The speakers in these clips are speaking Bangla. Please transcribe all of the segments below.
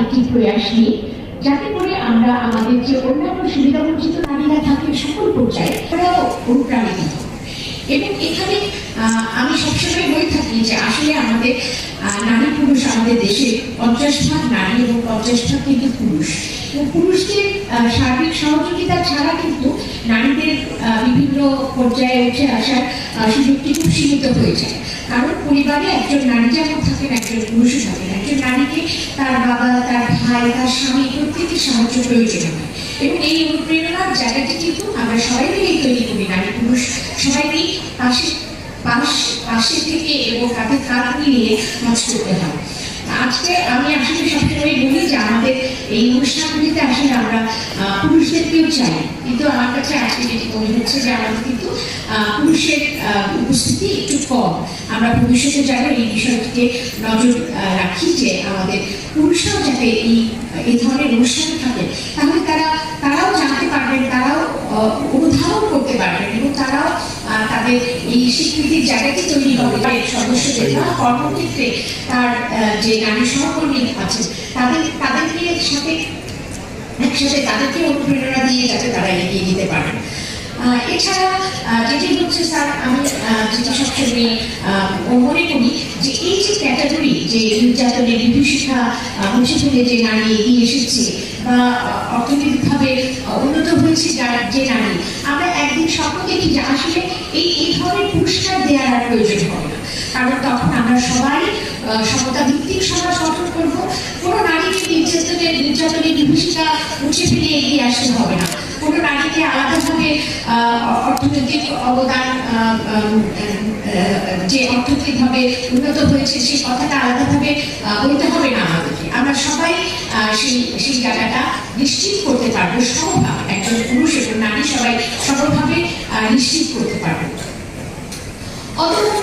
একটি করে আসি যাতে করে আমরা আমাদের যে অন্যান্য সুবিধা বঞ্চিত নারীরা থাকে সকল পর্যায়ে তারাও অনুপ্রাণিত এবং এখানে আমি সবসময় বলে থাকি যে আসলে আমাদের নারী পুরুষ আমাদের দেশে পঞ্চাশ ভাগ নারী এবং পঞ্চাশ ভাগ কিন্তু পুরুষ। আহ, সার্বিক সহযোগিতা ছাড়া কিন্তু নারীদের বিভিন্ন পর্যায়ে উঠে আসার সুযোগটি খুব সীমিত হয়ে যায়। কারণ পরিবারে একজন নারী যেমন থাকেন একজন পুরুষও থাকেন। একজন নারীকে তার বাবা তার ভাই তার স্বামী প্রত্যেকের সাহায্য প্রয়োজন হয়। এবং এই অনুপ্রেরণার জায়গাটি কিন্তু আমরা সবাই মিলেই তৈরি করি নারী পুরুষ সবাই মিলেই পাশে পাশ পাশে থেকে এবং কাঁধে কাঁধ মিলিয়ে কাজ করতে হয়। আজকে আমি আসলে সবসময় বলি যে আমাদের এই অনুষ্ঠানগুলিতে আসলে আমরা পুরুষদেরকেও চাই। কিন্তু আমার কাছে আজকে যেটি মনে হচ্ছে যে আমাদের কিন্তু পুরুষের উপস্থিতি একটু কম। আমরা ভবিষ্যতে যেন এই বিষয়টিকে নজর রাখি যে আমাদের পুরুষরাও যাতে এই এই ধরনের অনুষ্ঠানে থাকে, তাহলে তারা, তারাও জানতে পারবেন, তারাও অনুধাবন করতে পারবেন এবং তারাও আহ, তাদের এই স্বীকৃতির জায়গাটি তৈরি হবে সদস্যদের বা কর্মক্ষেত্রে তার যে নারী সহকর্মী আছেন, তাদের, তাদেরকে সাথে একসাথে তাদেরকে অনুপ্রেরণা দিয়ে যাতে তারা এগিয়ে নিতে পারেন। এছাড়া যেটি হচ্ছে স্যার, আমি যেটি সবসময় মনে করি যে এই যে ক্যাটাগরি যে নির্যাতনের বিভীষিকা মুছে ফেলে যে নারী এগিয়ে এসেছে বা অর্থনৈতিকভাবে উন্নত হয়েছে যার যে নারী। আমরা একদিন স্বপ্ন দেখি যে আসলে এই এই ধরনের পুরস্কার দেওয়ার আর প্রয়োজন হবে না। কারণ তখন আমরা সবাই সমতা ভিত্তিক সমাজ গঠন করব। কোনো নারীকে নির্যাতনের নির্যাতনের বিভীষিকা মুছে ফেলে এগিয়ে আসতে হবে না। কোনো নারীকে আলাদাভাবে অর্থনৈতিক অবদান যে অর্থনৈতিকভাবে উন্নত হয়েছে সেই কথাটা আলাদাভাবে বলতে হবে না আমাদেরকে। আমরা সবাই সেই সেই জায়গাটা নিশ্চিত করতে পারব সমভাবে। একজন পুরুষ এবং নারী সবাই আহ, নিশ্চিত করতে পারব।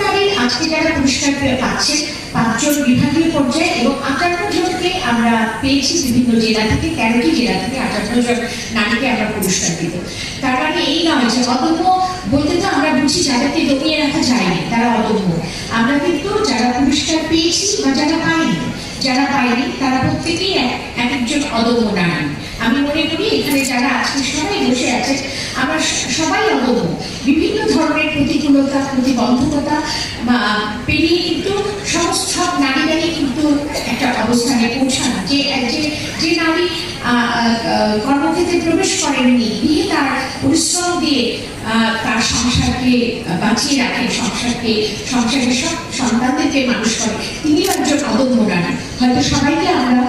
নারীর আজকে যারা পুরস্কার পাচ্ছেন পাঁচজন বিভাগীয় পর্যায়ে এবং আটান্ন জনকে আমরা পেয়েছি বিভিন্ন জেলা থেকে তেরোটি জেলা থেকে আটান্ন জন নারীকে আমরা পুরস্কার দিব। তার মানে এই নয় যে অদম্য বলতে তো আমরা বুঝি যাদেরকে দমিয়ে রাখা যায়নি তারা অদম্য। আমরা কিন্তু যারা পুরস্কার পেয়েছি বা যারা পাইনি যারা পায়নি, তারা প্রত্যেকেই এক- এক একজন অদম্য নারী আমি মনে করি এখানে যারা আজকে সবাই বসে আছে, আমরা সবাই অদম্য বিভিন্ন ধরনের প্রতিকূলতা, প্রতিবন্ধকতা, বা পেরিয়ে কিন্তু সমস্ত সব নারীরাই কিন্তু একটা অবস্থানে পৌঁছানো যে যে যে নারী আহ, আহ, কর্মক্ষেত্রে প্রবেশ করেননি বিয়ে তার পরিশ্রম দিয়ে আহ, তার সংসারকে বাঁচিয়ে রাখে, সংসারকে, সংসারের সব সন্তানদেরকে মানুষ করে তিনি একজন অদম্য নারী হয়তো সবাইকে আমরা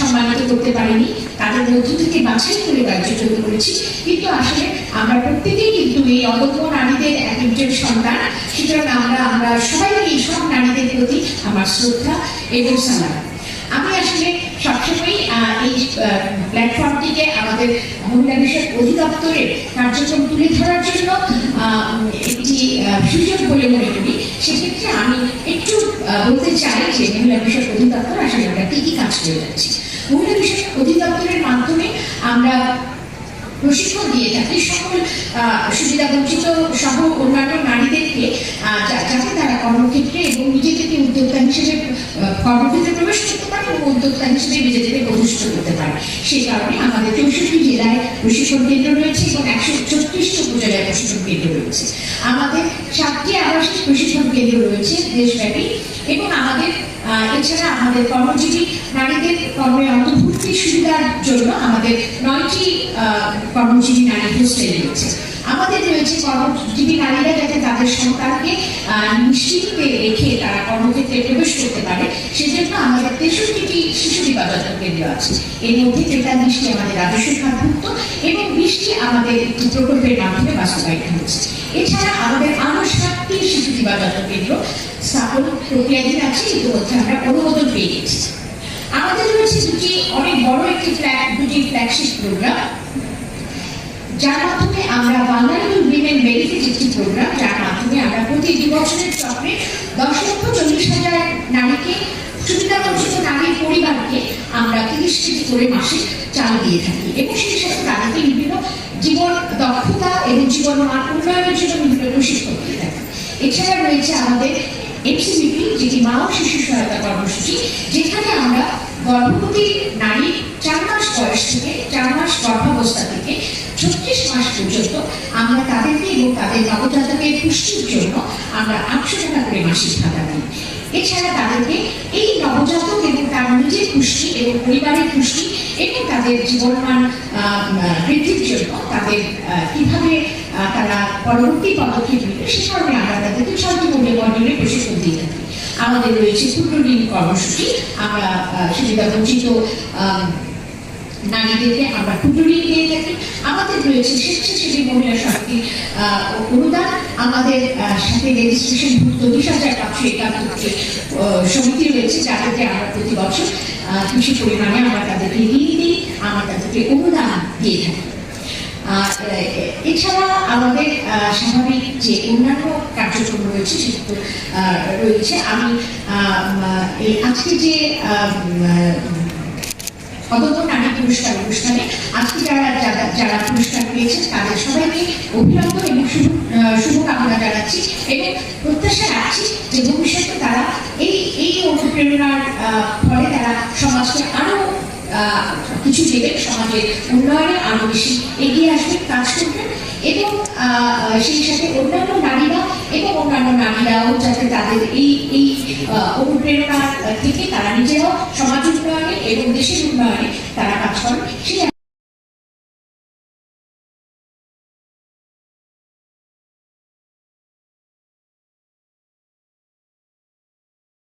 সম্মানিত করতে পারিনি, তাদের মধ্য থেকে বাছাই করে রাজ্য করেছি কিন্তু আসলে আমরা প্রত্যেকেই কিন্তু এই অদম্য নারীদের এক একজন সন্তান। সুতরাং আমরা আমরা সবাই এই সব নারীদের প্রতি আমার শ্রদ্ধা এবং সালাম। আমি আসলে সবসময় এই প্ল্যাটফর্মটিকে আমাদের মহিলা বিষয়ক অধিদপ্তরের কার্যক্রম তুলে ধরার জন্য আহ, একটি আহ, সুযোগ বলে মনে করি সেক্ষেত্রে আমি একটু আহ, বলতে চাই যে মহিলা বিষয়ক অধিদপ্তর আসলে আমরা কি কি কাজ করে যাচ্ছি। মহিলা বিষয়ক অধিদপ্তরের মাধ্যমে আমরা প্রশিক্ষণ দিয়ে থাকি সকল সুবিধা বঞ্চিত সহ অন্যান্য নারীদেরকে যাতে তারা কর্মক্ষেত্রে এবং নিজেদেরকে উদ্যোক্তা হিসেবে কর্মক্ষেত্রে প্রবেশ করতে পারে এবং উদ্যোক্তা হিসেবে নিজেদেরকে প্রতিষ্ঠিত করতে পারে। সেই কারণে আমাদের চৌষট্টি জেলায় প্রশিক্ষণ কেন্দ্র রয়েছে এবং একশো ছত্রিশটি উপজেলায় প্রশিক্ষণ কেন্দ্র রয়েছে। আমাদের সাতটি আবাসিক প্রশিক্ষণ কেন্দ্র রয়েছে দেশব্যাপী। এবং আমাদের এছাড়া আমাদের কর্মজীবী নারীদের কর্মে অন্তর্ভুক্তির সুবিধার জন্য আমাদের নয়টি কর্মজীবী নারী হোস্টেল রয়েছে। আমাদের রয়েছে কর্মজীবী নারীরা যাতে তাদের সন্তানকে আহ, নিশ্চিন্তে রেখে তারা কর্মক্ষেত্রে প্রবেশ করতে পারে সেজন্য আমাদের তেষট্টিটি শিশু বিবাদত কেন্দ্র আছে। এর মধ্যে তেতাল্লিশটি আমাদের রাজস্ব খাতভুক্ত এবং বিশটি আমাদের প্রকল্পের মাধ্যমে বাস্তবায়িত হচ্ছে। এছাড়া আমাদের আরও সাতটি শিশু বিবাদত কেন্দ্র স্থাপন প্রক্রিয়াধীন আছে ইতিমধ্যে আমরা অনুমোদন পেয়ে গেছি। আমাদের রয়েছে দুটি অনেক বড় একটি ফ্ল্যাগ দুটি ফ্ল্যাগশিপ প্রোগ্রাম যার মাধ্যমে আমরা বাঙালি উইমেন বেনিফিট একটি প্রোগ্রাম যার মাধ্যমে আমরা প্রতি বছরের চক্রে দশ লক্ষ চল্লিশ হাজার নারীকে সুবিধা বঞ্চিত নারীর পরিবারকে আমরা তিরিশ কেজি করে মাসে চাল দিয়ে থাকি। এবং সেই সাথে তাদেরকে বিভিন্ন জীবন দক্ষতা এবং জীবন মান উন্নয়নের জন্য বিভিন্ন প্রশিক্ষণ দিয়ে থাকি। এছাড়া রয়েছে আমাদের এফসিবিপি যেটি মা ও শিশু সহায়তা কর্মসূচি, যেখানে আমরা গর্ভবতী নারী চার মাস বয়স থেকে, চার মাস গর্ভাবস্থা থেকে ছত্রিশ মাস পর্যন্ত আমরা তাদেরকে এবং তাদের নবজাতকের পুষ্টির জন্য আমরা আটশো টাকা করে মাসিক ভাতা দিই। এছাড়া তাদেরকে এই নবজাতক এবং তার নিজের পুষ্টি এবং পরিবারের পুষ্টি এবং তাদের জীবনমান বৃদ্ধির জন্য তাদের কীভাবে তারা পরবর্তী পদক্ষেপ নেবে সে কারণে আমরা তাদেরকে ছয়টি মূল্যে মডেলে প্রশিক্ষণ দিয়ে থাকি। আমাদের রয়েছে ক্ষুদ্রঋণ কর্মসূচি। আমরা সুবিধা বঞ্চিত নারীদেরকে আমরা ক্ষুদ্রঋণ দিয়ে থাকি আমাদের রয়েছে স্বেচ্ছাসেবী মহিলা আহ, অনুদান। আমাদের সাথে রেজিস্ট্রেশন ভুক্ত বিশ হাজার পাঁচশো একাত্তরটি সমিতি রয়েছে যাদেরকে আমরা প্রতি বছর কিছু পরিমাণে আমরা তাদেরকে ঋণ দিই আমরা তাদেরকে অনুদান দিয়ে থাকি। এছাড়া আমাদের স্বাভাবিক যে অন্যান্য কার্যক্রম রয়েছে সেগুলো রয়েছে। আমি আজকে যে অদন্ত নারী পুরস্কার অনুষ্ঠানে আজকে যারা যারা যারা পুরস্কার পেয়েছেন তাদের সবাইকে অভিনন্দন এবং শুভ শুভকামনা জানাচ্ছি এবং প্রত্যাশা রাখছি যে ভবিষ্যতে তারা এই এই অনুপ্রেরণার ফলে তারা সমাজকে আরও আহ, কিছু দেবেন সমাজের উন্নয়নে আরও বেশি এগিয়ে আসবেন কাজ করবেন এবং সেই সাথে অন্যান্য নারীরা এবং অন্যান্য নারীরাও যাতে তাদের এই এই অনুপ্রেরণা থেকে তারা নিজেরাও সমাজ উন্নয়নে এবং দেশের উন্নয়নে তারা